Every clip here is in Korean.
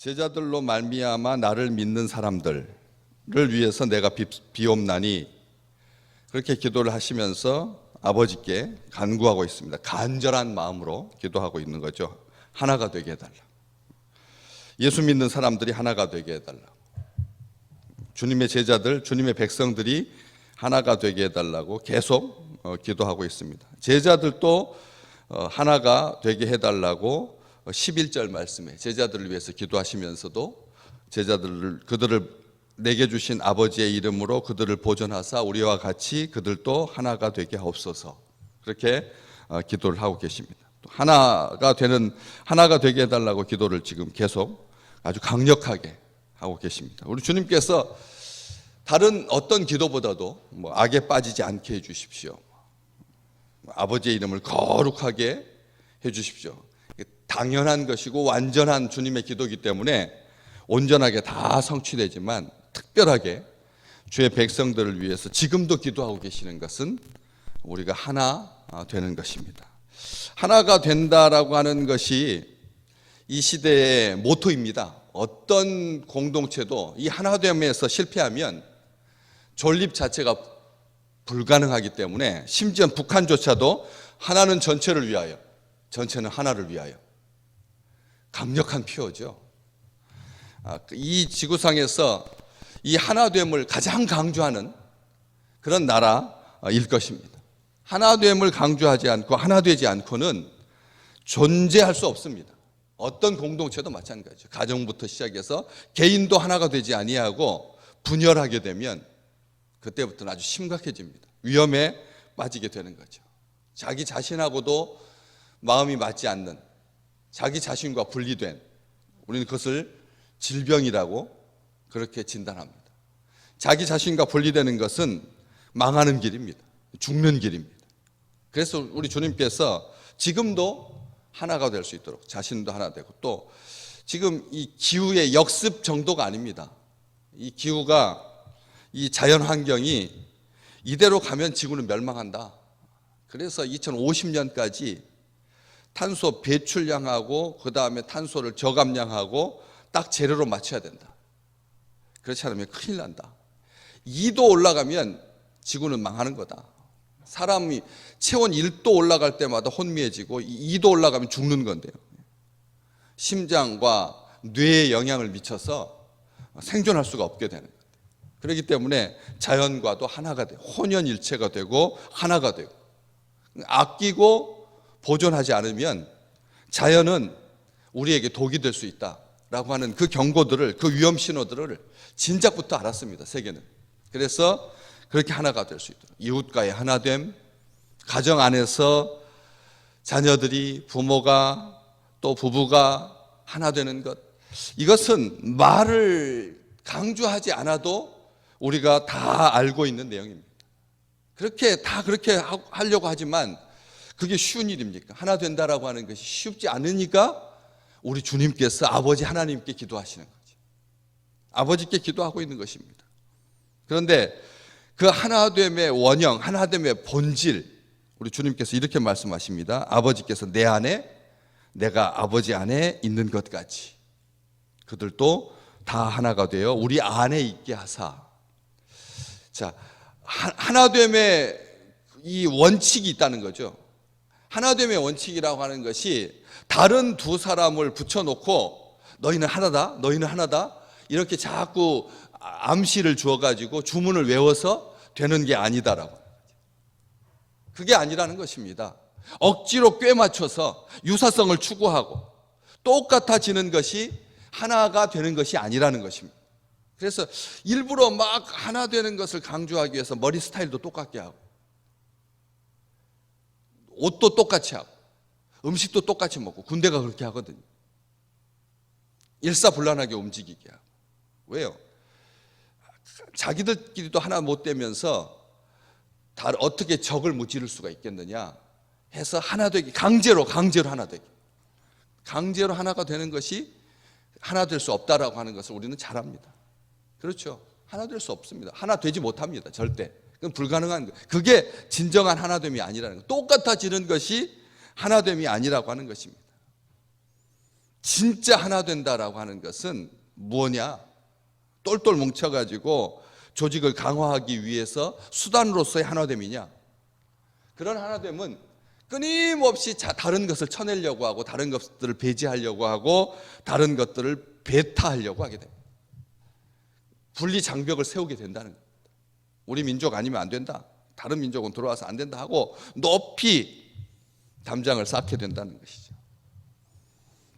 제자들로 말미암아 나를 믿는 사람들을 위해서 내가 비, 비옵나니 그렇게 기도를 하시면서 아버지께 간구하고 있습니다. 간절한 마음으로 기도하고 있는 거죠. 하나가 되게 해달라. 예수 믿는 사람들이 하나가 되게 해달라. 주님의 제자들, 주님의 백성들이 하나가 되게 해달라고 계속 어, 기도하고 있습니다. 제자들도 어, 하나가 되게 해달라고 11절 말씀에 제자들을 위해서 기도하시면서도 제자들을 그들을 내게 주신 아버지의 이름으로 그들을 보존하사 우리와 같이 그들도 하나가 되게 하옵소서 그렇게 어, 기도를 하고 계십니다. 또 하나가 되는 하나가 되게 해 달라고 기도를 지금 계속 아주 강력하게 하고 계십니다. 우리 주님께서 다른 어떤 기도보다도 뭐 악에 빠지지 않게 해 주십시오. 아버지의 이름을 거룩하게 해 주십시오. 당연한 것이고 완전한 주님의 기도이기 때문에 온전하게 다 성취되지만 특별하게 주의 백성들을 위해서 지금도 기도하고 계시는 것은 우리가 하나 되는 것입니다. 하나가 된다라고 하는 것이 이 시대의 모토입니다. 어떤 공동체도 이 하나됨에서 실패하면 존립 자체가 불가능하기 때문에 심지어 북한조차도 하나는 전체를 위하여, 전체는 하나를 위하여. 강력한 표어죠. 아, 이 지구상에서 이 하나됨을 가장 강조하는 그런 나라일 것입니다. 하나됨을 강조하지 않고 하나되지 않고는 존재할 수 없습니다. 어떤 공동체도 마찬가지죠. 가정부터 시작해서 개인도 하나가 되지 아니하고 분열하게 되면 그때부터는 아주 심각해집니다. 위험에 빠지게 되는 거죠. 자기 자신하고도 마음이 맞지 않는 자기 자신과 분리된 우리는 그것을 질병이라고 그렇게 진단합니다. 자기 자신과 분리되는 것은 망하는 길입니다. 죽는 길입니다. 그래서 우리 주님께서 지금도 하나가 될 수 있도록 자신도 하나 되고 또 지금 이 기후의 역습 정도가 아닙니다. 이 기후가 이 자연 환경이 이대로 가면 지구는 멸망한다. 그래서 2050년까지 탄소 배출량하고 그 다음에 탄소를 저감량하고 딱 재료로 맞춰야 된다. 그렇지 않으면 큰일 난다. 2도 올라가면 지구는 망하는 거다. 사람이 체온 1도 올라갈 때마다 혼미해지고 2도 올라가면 죽는 건데요. 심장과 뇌에 영향을 미쳐서 생존할 수가 없게 되는 거예요. 그렇기 때문에 자연과도 하나가 돼 혼연일체가 되고 하나가 되고 아끼고 보존하지 않으면 자연은 우리에게 독이 될 수 있다라고 하는 그 경고들을 그 위험 신호들을 진작부터 알았습니다. 세계는. 그래서 그렇게 하나가 될 수 있도록 이웃과의 하나됨, 가정 안에서 자녀들이 부모가 또 부부가 하나 되는 것 이것은 말을 강조하지 않아도 우리가 다 알고 있는 내용입니다. 그렇게 다 그렇게 하려고 하지만 그게 쉬운 일입니까? 하나 된다라고 하는 것이 쉽지 않으니까 우리 주님께서 아버지 하나님께 기도하시는 거죠. 아버지께 기도하고 있는 것입니다. 그런데 그 하나됨의 원형, 하나됨의 본질, 우리 주님께서 이렇게 말씀하십니다. 아버지께서 내 안에, 내가 아버지 안에 있는 것 같이 그들도 다 하나가 되어 우리 안에 있게 하사. 자, 하나됨의 이 원칙이 있다는 거죠. 하나됨의 원칙이라고 하는 것이 다른 두 사람을 붙여놓고 너희는 하나다, 너희는 하나다 이렇게 자꾸 암시를 주어가지고 주문을 외워서 되는 게 아니다라고. 그게 아니라는 것입니다. 억지로 꿰 맞춰서 유사성을 추구하고 똑같아지는 것이 하나가 되는 것이 아니라는 것입니다. 그래서 일부러 막 하나 되는 것을 강조하기 위해서 머리 스타일도 똑같게 하고 옷도 똑같이 하고 음식도 똑같이 먹고 군대가 그렇게 하거든요. 일사불란하게 움직이게 하고. 왜요? 자기들끼리도 하나 못 되면서 다 어떻게 적을 무찌를 수가 있겠느냐 해서 하나 되기 강제로 강제로 하나 되기 강제로 하나가 되는 것이 하나 될 수 없다라고 하는 것을 우리는 잘 압니다. 그렇죠. 하나 될 수 없습니다. 하나 되지 못합니다. 절대. 그건 불가능한 거. 그게 진정한 하나됨이 아니라는 거. 똑같아지는 것이 하나됨이 아니라고 하는 것입니다. 진짜 하나 된다라고 하는 것은 무엇냐? 똘똘 뭉쳐가지고 조직을 강화하기 위해서 수단으로서의 하나됨이냐? 그런 하나됨은 끊임없이 자- 다른 것을 쳐내려고 하고 다른 것들을 배제하려고 하고 다른 것들을 배타하려고 하게 됩니다. 분리 장벽을 세우게 된다는 겁니다. 우리 민족 아니면 안 된다. 다른 민족은 들어와서 안 된다 하고 높이 담장을 쌓게 된다는 것이죠.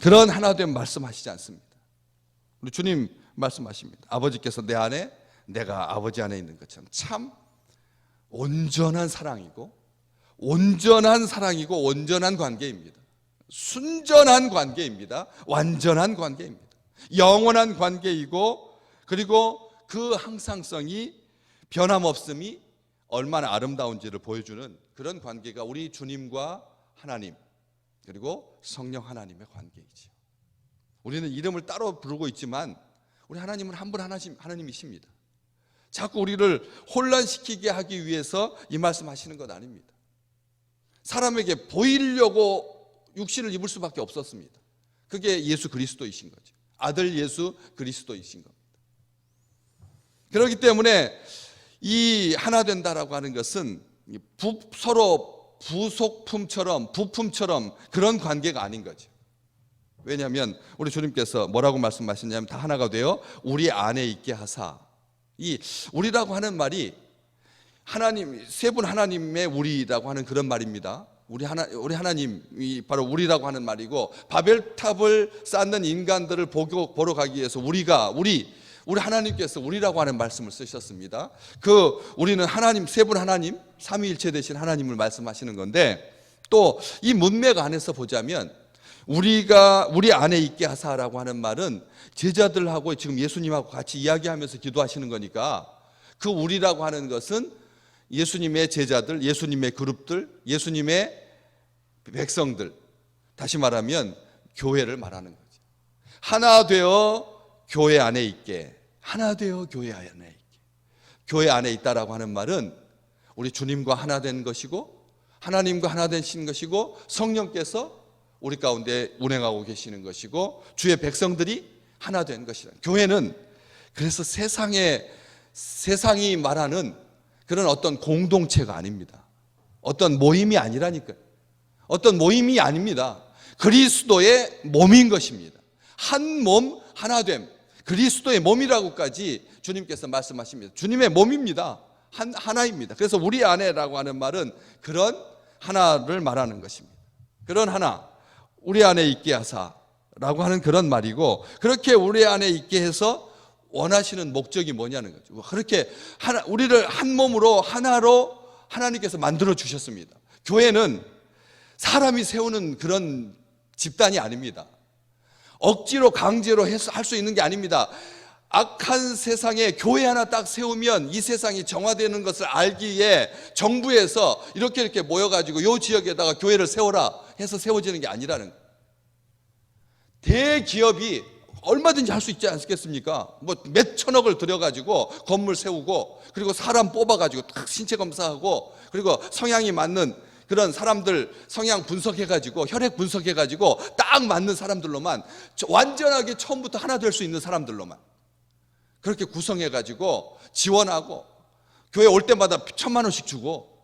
그런 하나됨 말씀하시지 않습니다. 우리 주님 말씀하십니다. 아버지께서 내 안에 내가 아버지 안에 있는 것처럼 참 온전한 사랑이고 온전한 사랑이고 온전한 관계입니다. 순전한 관계입니다. 완전한 관계입니다. 영원한 관계이고 그리고 그 항상성이 변함없음이 얼마나 아름다운지를 보여주는 그런 관계가 우리 주님과 하나님 그리고 성령 하나님의 관계이지요. 우리는 이름을 따로 부르고 있지만 우리 하나님은 한분 하나님이십니다. 자꾸 우리를 혼란시키게 하기 위해서 이 말씀 하시는 것 아닙니다. 사람에게 보이려고 육신을 입을 수밖에 없었습니다. 그게 예수 그리스도이신 거죠. 아들 예수 그리스도이신 겁니다. 그렇기 때문에 이 하나 된다라고 하는 것은 부, 서로 부속품처럼 부품처럼 그런 관계가 아닌 거죠. 왜냐하면 우리 주님께서 뭐라고 말씀하셨냐면 다 하나가 되어 우리 안에 있게 하사 이 우리라고 하는 말이 하나님 세 분 하나님의 우리라고 하는 그런 말입니다. 우리 하나 우리 하나님이 바로 우리라고 하는 말이고 바벨탑을 쌓는 인간들을 보고 보러 가기 위해서 우리가 우리 우리 하나님께서 우리라고 하는 말씀을 쓰셨습니다. 그 우리는 하나님 세 분 하나님 삼위일체 되신 하나님을 말씀하시는 건데 또 이 문맥 안에서 보자면 우리가 우리 안에 있게 하사라고 하는 말은 제자들하고 지금 예수님하고 같이 이야기하면서 기도하시는 거니까 그 우리라고 하는 것은 예수님의 제자들, 예수님의 그룹들, 예수님의 백성들 다시 말하면 교회를 말하는 거죠. 하나 되어 교회 안에 있게 하나 되어 교회 안에 있게 교회 안에 있다라고 하는 말은 우리 주님과 하나 된 것이고 하나님과 하나 되신 것이고 성령께서 우리 가운데 운행하고 계시는 것이고 주의 백성들이 하나 된 것이다. 교회는 그래서 세상에 세상이 말하는 그런 어떤 공동체가 아닙니다. 어떤 모임이 아니라니까요. 어떤 모임이 아닙니다. 그리스도의 몸인 것입니다. 한 몸 하나됨. 그리스도의 몸이라고까지 주님께서 말씀하십니다. 주님의 몸입니다. 한 하나입니다. 그래서 우리 안에라고 하는 말은 그런 하나를 말하는 것입니다. 그런 하나 우리 안에 있게 하사라고 하는 그런 말이고 그렇게 우리 안에 있게 해서 원하시는 목적이 뭐냐는 거죠. 그렇게 하나 우리를 한 몸으로 하나로 하나님께서 만들어 주셨습니다. 교회는 사람이 세우는 그런 집단이 아닙니다. 억지로 강제로 할 수 있는 게 아닙니다. 악한 세상에 교회 하나 딱 세우면 이 세상이 정화되는 것을 알기에 정부에서 이렇게 이렇게 모여가지고 요 지역에다가 교회를 세워라 해서 세워지는 게 아니라는. 대기업이 얼마든지 할 수 있지 않겠습니까? 뭐 몇 천억을 들여가지고 건물 세우고 그리고 사람 뽑아가지고 딱 신체 검사하고 그리고 성향이 맞는 그런 사람들 성향 분석해가지고 혈액 분석해가지고 딱 맞는 사람들로만 완전하게 처음부터 하나 될 수 있는 사람들로만 그렇게 구성해가지고 지원하고 교회 올 때마다 천만 원씩 주고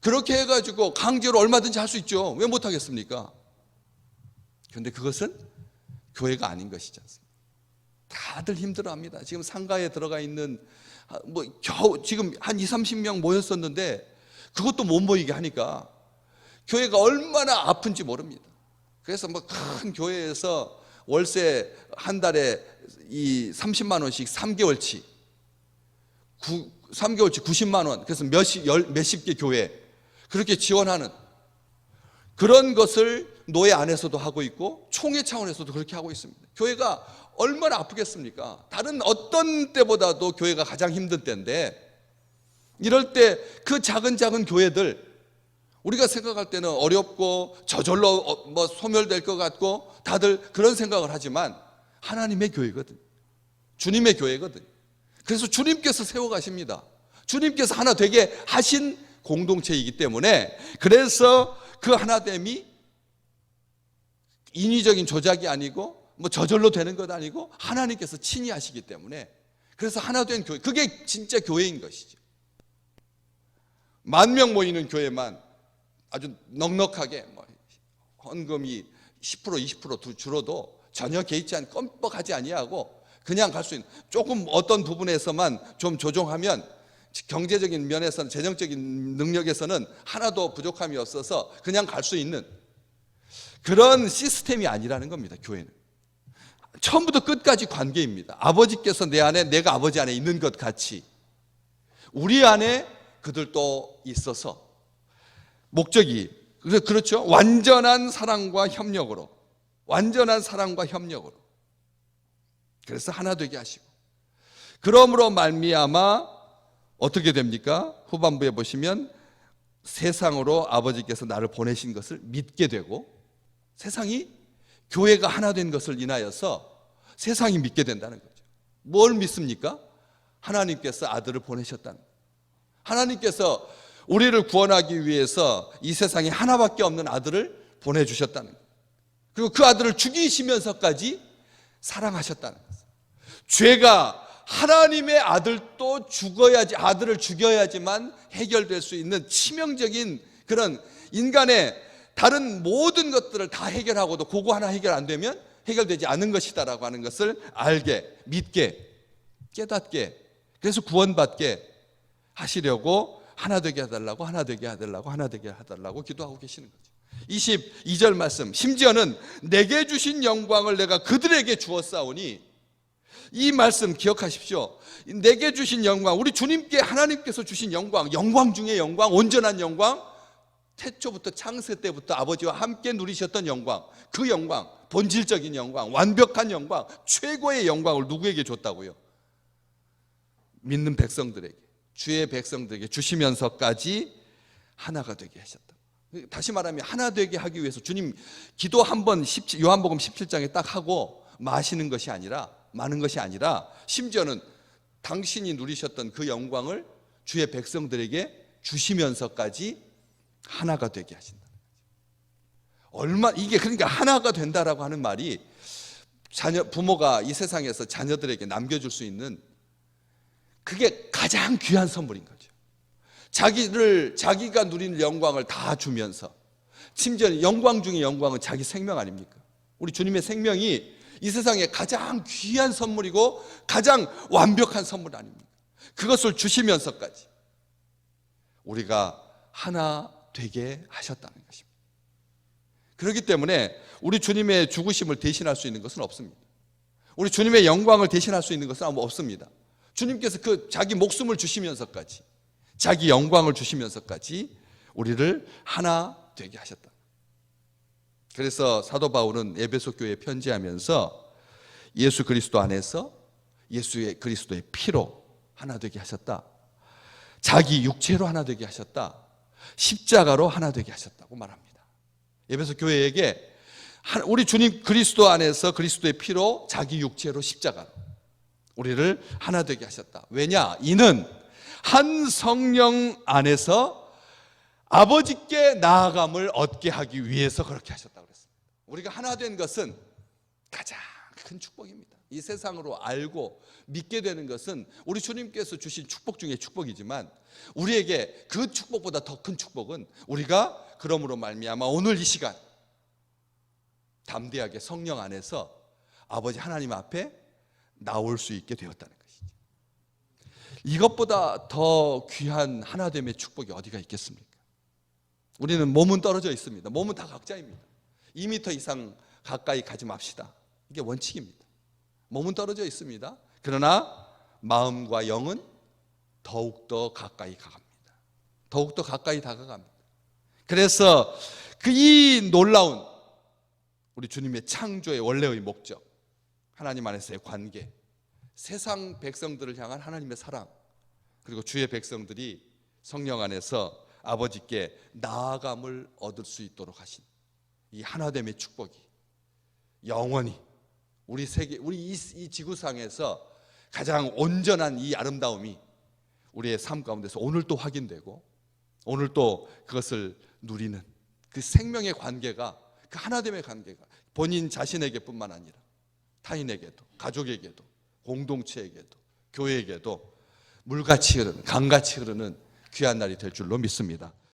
그렇게 해가지고 강제로 얼마든지 할 수 있죠. 왜 못하겠습니까? 그런데 그것은 교회가 아닌 것이지 않습니까? 다들 힘들어 합니다. 지금 상가에 들어가 있는 뭐 겨우 지금 한 2, 30명 모였었는데 그것도 못 모이게 하니까 교회가 얼마나 아픈지 모릅니다. 그래서 뭐 큰 교회에서 월세 한 달에 이 30만 원씩 3개월치 9, 3개월치 90만 원 그래서 몇십 열, 몇십 개 교회 그렇게 지원하는 그런 것을 노예 안에서도 하고 있고 총회 차원에서도 그렇게 하고 있습니다. 교회가 얼마나 아프겠습니까? 다른 어떤 때보다도 교회가 가장 힘든 때인데 이럴 때 그 작은 작은 교회들 우리가 생각할 때는 어렵고 저절로 어, 뭐 소멸될 것 같고 다들 그런 생각을 하지만 하나님의 교회거든. 주님의 교회거든. 그래서 주님께서 세워 가십니다. 주님께서 하나 되게 하신 공동체이기 때문에 그래서 그 하나됨이 인위적인 조작이 아니고 뭐 저절로 되는 것 아니고 하나님께서 친히 하시기 때문에 그래서 하나 된 교회 그게 진짜 교회인 것이죠. 만 명 모이는 교회만 아주 넉넉하게 뭐 헌금이 10% 20% 줄어도 전혀 개의치 않 껌뻑하지 아니하고 그냥 갈 수 있는 조금 어떤 부분에서만 좀 조정하면 경제적인 면에서는 재정적인 능력에서는 하나도 부족함이 없어서 그냥 갈 수 있는 그런 시스템이 아니라는 겁니다. 교회는 처음부터 끝까지 관계입니다. 아버지께서 내 안에 내가 아버지 안에 있는 것 같이 우리 안에 그들도 있어서 목적이 그렇죠. 완전한 사랑과 협력으로 완전한 사랑과 협력으로 그래서 하나 되게 하시고 그러므로 말미암아 어떻게 됩니까? 후반부에 보시면 세상으로 아버지께서 나를 보내신 것을 믿게 되고 세상이 교회가 하나 된 것을 인하여서 세상이 믿게 된다는 거죠. 뭘 믿습니까? 하나님께서 아들을 보내셨다는. 하나님께서 우리를 구원하기 위해서 이 세상에 하나밖에 없는 아들을 보내주셨다는 거예요. 그리고 그 아들을 죽이시면서까지 사랑하셨다는 거예요. 죄가 하나님의 아들도 죽어야지 아들을 죽여야지만 해결될 수 있는 치명적인 그런 인간의 다른 모든 것들을 다 해결하고도 그거 하나 해결 안 되면 해결되지 않는 것이다라고 하는 것을 알게 믿게 깨닫게 그래서 구원받게 하시려고 하나 되게 해달라고 하나 되게 해달라고 하나 되게 해달라고 기도하고 계시는 거죠. 22절 말씀 심지어는 내게 주신 영광을 내가 그들에게 주었사오니 이 말씀 기억하십시오. 내게 주신 영광, 우리 주님께 하나님께서 주신 영광, 영광 중에 영광, 온전한 영광, 태초부터 창세 때부터 아버지와 함께 누리셨던 영광, 그 영광, 본질적인 영광, 완벽한 영광, 최고의 영광을 누구에게 줬다고요? 믿는 백성들에게, 주의 백성들에게 주시면서까지 하나가 되게 하셨다. 다시 말하면 하나 되게 하기 위해서 주님 기도 한번 요한복음 17장에 딱 하고 마시는 것이 아니라 많은 것이 아니라 심지어는 당신이 누리셨던 그 영광을 주의 백성들에게 주시면서까지 하나가 되게 하신다. 얼마 이게 그러니까 하나가 된다라고 하는 말이 자녀 부모가 이 세상에서 자녀들에게 남겨줄 수 있는 그게 가장 귀한 선물인 거죠. 자기를 자기가 누리는 영광을 다 주면서 심지어 영광 중에 영광은 자기 생명 아닙니까? 우리 주님의 생명이 이 세상에 가장 귀한 선물이고 가장 완벽한 선물 아닙니까? 그것을 주시면서까지 우리가 하나 되게 하셨다는 것입니다. 그렇기 때문에 우리 주님의 죽으심을 대신할 수 있는 것은 없습니다. 우리 주님의 영광을 대신할 수 있는 것은 없습니다. 주님께서 그 자기 목숨을 주시면서까지 자기 영광을 주시면서까지 우리를 하나 되게 하셨다. 그래서 사도 바울은 에베소 교회에 편지하면서 예수 그리스도 안에서 예수의 그리스도의 피로 하나 되게 하셨다. 자기 육체로 하나 되게 하셨다. 십자가로 하나 되게 하셨다고 말합니다. 에베소 교회에게 우리 주님 그리스도 안에서 그리스도의 피로 자기 육체로 십자가로 우리를 하나 되게 하셨다. 왜냐? 이는 한 성령 안에서 아버지께 나아감을 얻게 하기 위해서 그렇게 하셨다고 그랬습니다. 우리가 하나 된 것은 가장 큰 축복입니다. 이 세상으로 알고 믿게 되는 것은 우리 주님께서 주신 축복 중에 축복이지만 우리에게 그 축복보다 더 큰 축복은 우리가 그러므로 말미암아 오늘 이 시간 담대하게 성령 안에서 아버지 하나님 앞에 나올 수 있게 되었다는 것이죠. 이것보다 더 귀한 하나됨의 축복이 어디가 있겠습니까? 우리는 몸은 떨어져 있습니다. 몸은 다 각자입니다. 2미터 이상 가까이 가지 맙시다. 이게 원칙입니다. 몸은 떨어져 있습니다. 그러나 마음과 영은 더욱더 가까이 가갑니다. 더욱더 가까이 다가갑니다. 그래서 그 이 놀라운 우리 주님의 창조의 원래의 목적, 하나님 안에서의 관계, 세상 백성들을 향한 하나님의 사랑, 그리고 주의 백성들이 성령 안에서 아버지께 나아감을 얻을 수 있도록 하신 이 하나됨의 축복이 영원히 우리 세계, 우리 이, 이 지구상에서 가장 온전한 이 아름다움이 우리의 삶 가운데서 오늘 또 확인되고 오늘 또 그것을 누리는 그 생명의 관계가 그 하나됨의 관계가 본인 자신에게뿐만 아니라 타인에게도 가족에게도 공동체에게도 교회에게도 물같이 흐르는 강같이 흐르는 귀한 날이 될 줄로 믿습니다.